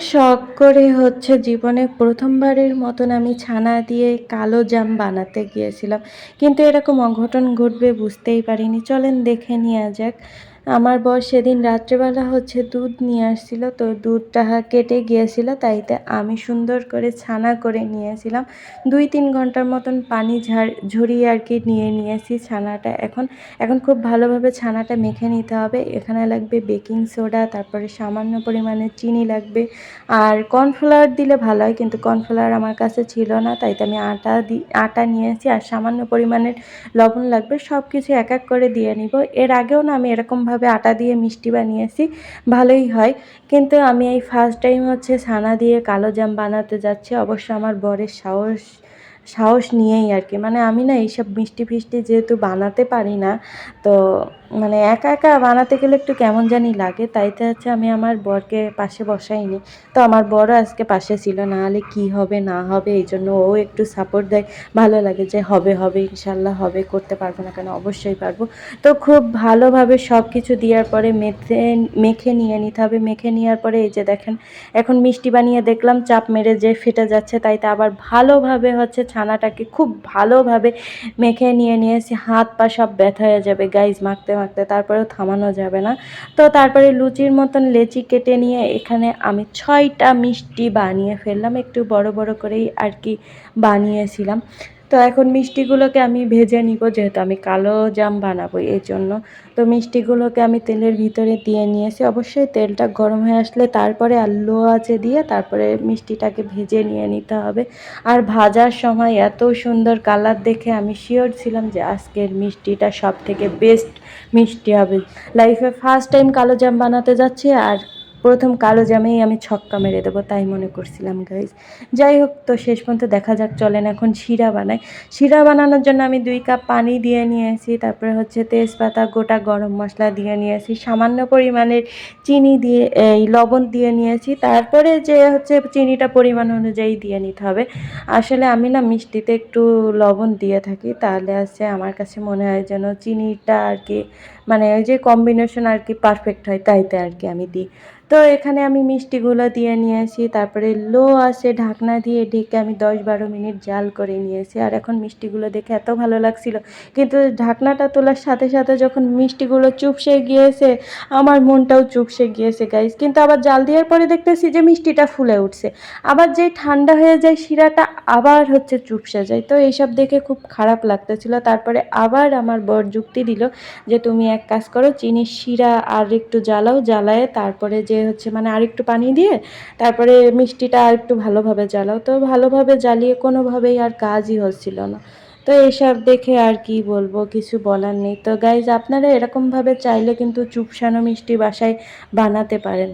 শখ করে হচ্ছে জীবনে প্রথমবারের মতন আমি ছানা দিয়ে কালো জাম বানাতে গিয়েছিলাম। কিন্তু এরকম অঘটন ঘটবে বুঝতেই পারিনি। চলেন দেখে নেওয়া যাক। আমার বর সেদিন রাত্রেবেলা হচ্ছে দুধ নিয়ে আসছিল, তো দুধটা কেটে গিয়েছিল, তাইতে আমি সুন্দর করে ছানা করে নিয়েছিলাম। দুই তিন ঘণ্টার মতন পানি ঝাড়, ঝরিয়ে আর কি নিয়ে নিয়েছি ছানাটা এখন। এখন খুব ভালোভাবে ছানাটা মেখে নিতে হবে। এখানে লাগবে বেকিং সোডা, তারপরে সামান্য পরিমাণে চিনি লাগবে। আর কর্নফ্লাওয়ার দিলে ভালো হয়, কিন্তু কর্নফ্লাওয়ার আমার কাছে ছিল না, তাইতে আমি আটা দি, আটা নিয়েছি। আর সামান্য পরিমাণের লবণ লাগবে সব কিছু এক এক করে দিয়ে নিব। এর আগেও না আমি এরকমভাবে আটা দিয়ে মিষ্টি বানিয়েছি, ভালোই হয়। কিন্তু আমি এই ফার্স্ট টাইম হচ্ছে ছানা দিয়ে কালো জাম বানাতে যাচ্ছি। অবশ্য আমার বরের সাহস সাহস নিয়েই আর কি। মানে আমি না এইসব মিষ্টি ফিষ্টি যেহেতু বানাতে পারি না, তো মানে একা একা বানাতে গেলে একটু কেমন জানি লাগে তাইতে হচ্ছে আমি আমার বরকে পাশে বসাইনি। তো আমার বড় আজকে পাশে ছিল, না হলে কী হবে, না হবে, এই জন্য ও একটু সাপোর্ট দেয়। ভালো লাগে যে হবে হবে, ইনশাল্লাহ হবে, করতে পারব না কেন, অবশ্যই পারব। তো খুব ভালোভাবে সব কিছু দেওয়ার পরে মেখে মেখে নিয়ে নিতে হবে। মেখে নেওয়ার পরে এই যে দেখেন, এখন মিষ্টি বানিয়ে দেখলাম, চাপ মেরে যে ফেটে যাচ্ছে তাইতে আবার ভালোভাবে হচ্ছে ছানাটাকে খুব ভালোভাবে মেখে নিয়ে নিয়েছি, হাত পা সব ব্যথা হয়ে যাবে গাইজ মাখতে মাখতে, তারপরেও থামানো যাবে না। তো তারপরে লুচির মতন লেচি কেটে নিয়ে এখানে আমি ছয়টা মিষ্টি বানিয়ে ফেললাম, একটু বড় বড় করেই আর কি বানিয়েছিলাম। তো এখন মিষ্টিগুলোকে আমি ভেজে নিব যেহেতু আমি কালো জাম বানাবো, এই জন্য। তো মিষ্টিগুলোকে আমি তেলের ভিতরে দিয়ে নিয়েছি। অবশ্যই তেলটা গরম হয়ে আসলে তারপরে আলু আছে দিয়ে তারপরে মিষ্টিটাকে ভেজে নিয়ে নিতে হবে। আর ভাজার সময় এত সুন্দর কালার দেখে আমি শিওর ছিলাম যে আজকের মিষ্টিটা সব থেকে বেস্ট মিষ্টি হবে। লাইফে ফার্স্ট টাইম কালো জাম বানাতে যাচ্ছি আর প্রথম কালো জামেই আমি ছক্কা মেরে দেবো, তাই মনে করছিলাম গাইজ যাই হোক, তো শেষ পর্যন্ত দেখা যাক, চলেন এখন শিরা বানাই। শিরা বানানোর জন্য আমি দুই কাপ পানি দিয়ে নিয়ে আসি তারপরে হচ্ছে তেজপাতা, গোটা গরম মশলা দিয়ে নিয়ে আসি সামান্য পরিমাণের চিনি দিয়ে, এই লবণ দিয়ে নিয়েছি, তারপরে যে হচ্ছে চিনিটা পরিমাণ অনুযায়ী দিয়ে নিতে হবে। আসলে আমি না মিষ্টিতে একটু লবণ দিয়ে থাকি, তাহলে আছে আমার কাছে মনে হয় যেন চিনিটা আর কি মানে ওই যে কম্বিনেশন আর কি পারফেক্ট হয়, তাইতে আর কি আমি দিই। তো এখানে আমি মিষ্টিগুলো দিয়ে নিয়েছি, তারপরে লো আছে ঢাকনা দিয়ে ঢেকে আমি দশ বারো মিনিট জাল করে নিয়েছি। আর এখন মিষ্টিগুলো দেখে এত ভালো লাগছিল। কিন্তু ঢাকনাটা তোলার সাথে সাথে যখন মিষ্টিগুলো চুপসে গিয়েছে, আমার মনটাও চুপসে গিয়েছে গাইস কিন্তু আবার জাল দেওয়ার পরে দেখতেছি যে মিষ্টিটা ফুলে উঠছে। আবার যে ঠান্ডা হয়ে যায়, শিরাটা আবার হচ্ছে চুপসে যায়। তো এইসব দেখে খুব খারাপ লাগতেছিল। তারপরে আবার আমার বর যুক্তি দিল যে, তুমি এক কাজ করো, চিনির শিরা আর একটু জ্বালাও। জ্বালায় তারপরে যে হচ্ছে মানে আর একটু পানি দিয়ে তারপরে মিষ্টিটা আর একটু ভালোভাবে জ্বালাও। তো ভালোভাবে জ্বালিয়ে কোনোভাবেই আর কাজই হচ্ছিল না। তো এসব দেখে আর কি বলব, কিছু বলার নেই। তো গাইজ আপনারা এরকমভাবে চাইলে কিন্তু চুপসানো মিষ্টি বাসায় বানাতে পারেন।